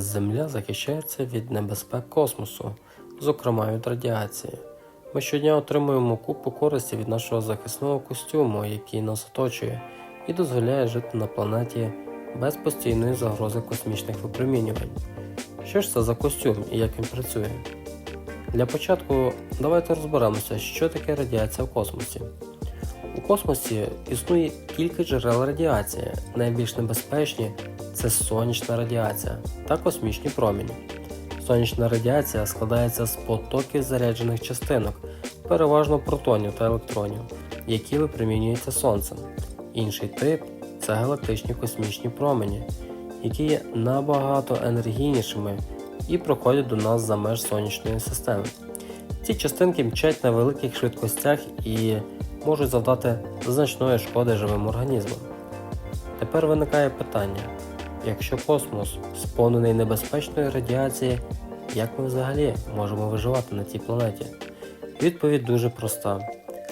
Земля захищається від небезпек космосу, зокрема від радіації. Ми щодня отримуємо купу користі від нашого захисного костюму, який нас оточує, і дозволяє жити на планеті без постійної загрози космічних випромінювань. Що ж це за костюм і як він працює? Для початку давайте розберемося, що таке радіація в космосі. У космосі існує кілька джерел радіації. Найбільш небезпечні це сонячна радіація та космічні промені. Сонячна радіація складається з потоків заряджених частинок, переважно протонів та електронів, які випромінюються сонцем. Інший тип це галактичні космічні промені, які є набагато енергійнішими і проходять до нас за меж сонячної системи. Ці частинки мчать на великих швидкостях і можуть завдати значної шкоди живим організмам. Тепер виникає питання: якщо космос сповнений небезпечної радіації, як ми взагалі можемо виживати на цій планеті? Відповідь дуже проста: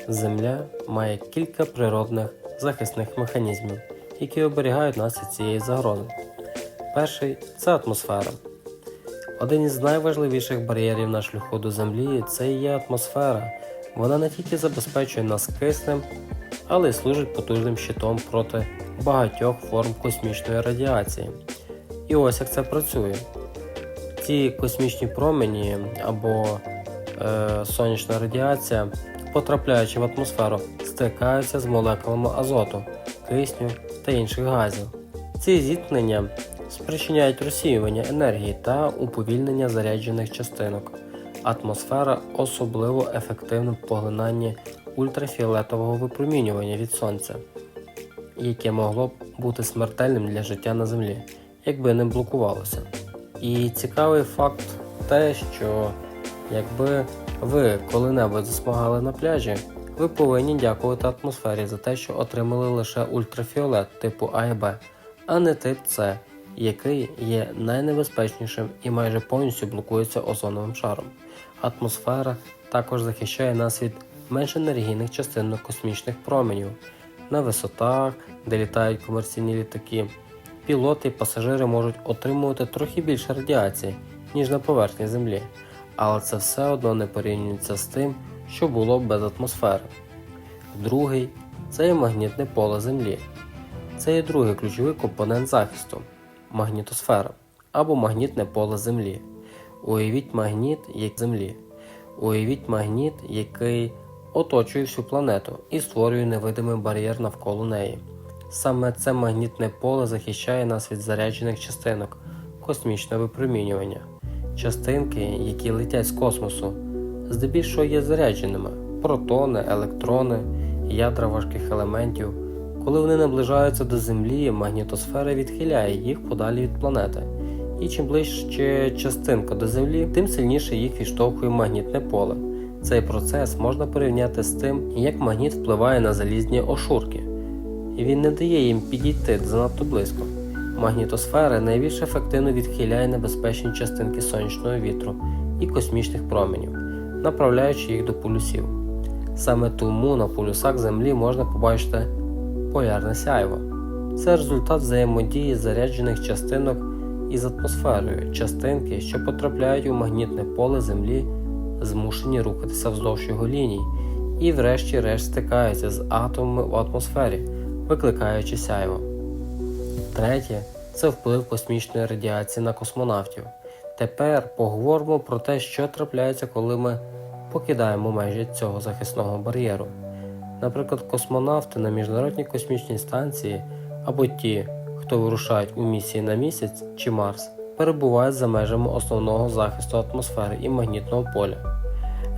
Земля має кілька природних захисних механізмів, які оберігають нас від цієї загрози. Перший це атмосфера. Один із найважливіших бар'єрів на шляху до Землі це є атмосфера. Вона не тільки забезпечує нас киснем, але й служить потужним щитом проти багатьох форм космічної радіації. І ось як це працює. Ці космічні промені або е, сонячна радіація, потрапляючи в атмосферу, стикаються з молекулами азоту, кисню та інших газів. Ці зіткнення спричиняють розсіювання енергії та уповільнення заряджених частинок. Атмосфера особливо ефективна в поглинанні ультрафіолетового випромінювання від сонця, яке могло б бути смертельним для життя на Землі, якби не блокувалося. І цікавий факт те, що якби ви коли-небудь засмагали на пляжі, ви повинні дякувати атмосфері за те, що отримали лише ультрафіолет типу А і Б, а не тип С, який є найнебезпечнішим і майже повністю блокується озоновим шаром. Атмосфера також захищає нас від менш енергійних частинок космічних променів на висотах, де літають комерційні літаки. Пілоти і пасажири можуть отримувати трохи більше радіації, ніж на поверхні Землі, але це все одно не порівнюється з тим, що було без атмосфери. Другий це є магнітне поле Землі. Це є другий ключовий компонент захисту магнітосфера або магнітне поле Землі. Уявіть магніт як Землі. Уявіть магніт, який оточує всю планету і створює невидимий бар'єр навколо неї. Саме це магнітне поле захищає нас від заряджених частинок космічного випромінювання. Частинки, які летять з космосу, здебільшого є зарядженими протони, електрони, ядра важких елементів. Коли вони наближаються до Землі, магнітосфера відхиляє їх подалі від планети. І чим ближче частинка до Землі, тим сильніше їх відштовхує магнітне поле. Цей процес можна порівняти з тим, як магніт впливає на залізні ошурки. І він не дає їм підійти занадто близько. Магнітосфера найбільш ефективно відхиляє небезпечні частинки сонячного вітру і космічних променів, направляючи їх до полюсів. Саме тому на полюсах Землі можна побачити полярне сяйво. Це результат взаємодії заряджених частинок із атмосферою. Частинки, що потрапляють у магнітне поле Землі, змушені рухатися вздовж його ліній і, врешті-решт, стикаються з атомами в атмосфері, викликаючи сяйво. Третє це вплив космічної радіації на космонавтів. Тепер поговоримо про те, що трапляється, коли ми покидаємо межі цього захисного бар'єру. Наприклад, космонавти на Міжнародній космічній станції або ті, хто вирушають у місії на місяць чи Марс, перебувають за межами основного захисту атмосфери і магнітного поля.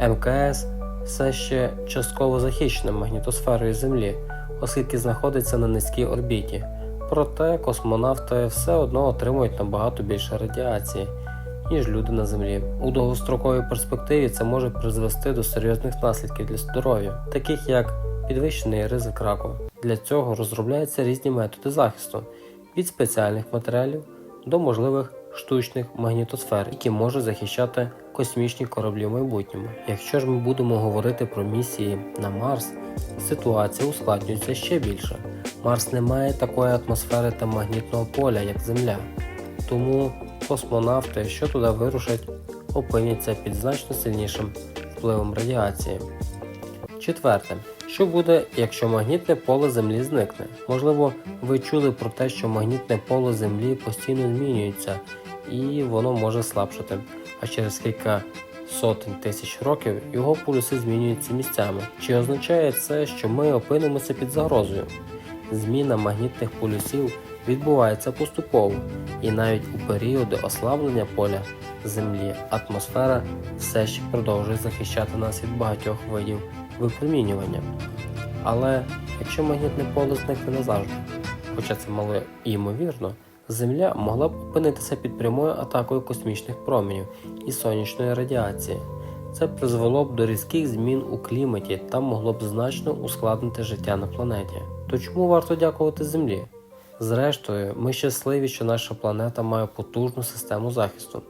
МКС все ще частково захищена магнітосферою Землі, оскільки знаходиться на низькій орбіті. Проте космонавти все одно отримують набагато більше радіації, ніж люди на Землі. У довгостроковій перспективі це може призвести до серйозних наслідків для здоров'я, таких як підвищений ризик раку. Для цього розробляються різні методи захисту від спеціальних матеріалів до можливих штучних магнітосфер, які можуть захищати космічні кораблі в майбутньому. Якщо ж ми будемо говорити про місії на Марс, ситуація ускладнюється ще більше. Марс не має такої атмосфери та магнітного поля, як Земля. Тому космонавти, що туди вирушать, опиняться під значно сильнішим впливом радіації. Четверте. Що буде, якщо магнітне поле Землі зникне? Можливо, ви чули про те, що магнітне поле Землі постійно змінюється і воно може слабшати, а через кілька сотень тисяч років його полюси змінюються місцями. Чи означає це, що ми опинимося під загрозою? Зміна магнітних полюсів відбувається поступово, і навіть у періоди ослаблення поля Землі атмосфера все ще продовжує захищати нас від багатьох видів випромінювання. Але якщо магнітне поле зникне назавжди, хоча це мало і ймовірно, Земля могла б опинитися під прямою атакою космічних променів і сонячної радіації. Це призвело б до різких змін у кліматі та могло б значно ускладнити життя на планеті. То чому варто дякувати Землі? Зрештою, ми щасливі, що наша планета має потужну систему захисту.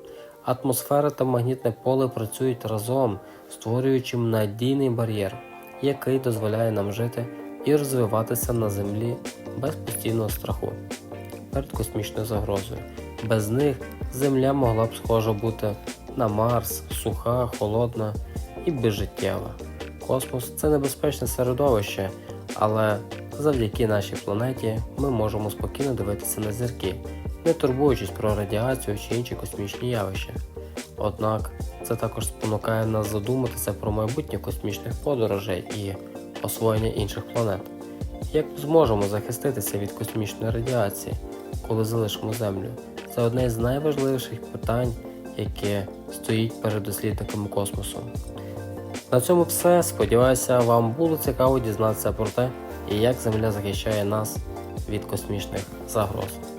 Атмосфера та магнітне поле працюють разом, створюючи надійний бар'єр, який дозволяє нам жити і розвиватися на Землі без постійного страху перед космічною загрозою. Без них Земля могла б схожа бути на Марс, суха, холодна і безжиттєва. Космос це небезпечне середовище, але завдяки нашій планеті ми можемо спокійно дивитися на зірки, не турбуючись про радіацію чи інші космічні явища. Однак це також спонукає нас задуматися про майбутнє космічних подорожей і освоєння інших планет. Як ми зможемо захиститися від космічної радіації, коли залишимо Землю? Це одне з найважливіших питань, яке стоїть перед дослідниками космосу. На цьому все. Сподіваюся, вам було цікаво дізнатися про те, як Земля захищає нас від космічних загроз.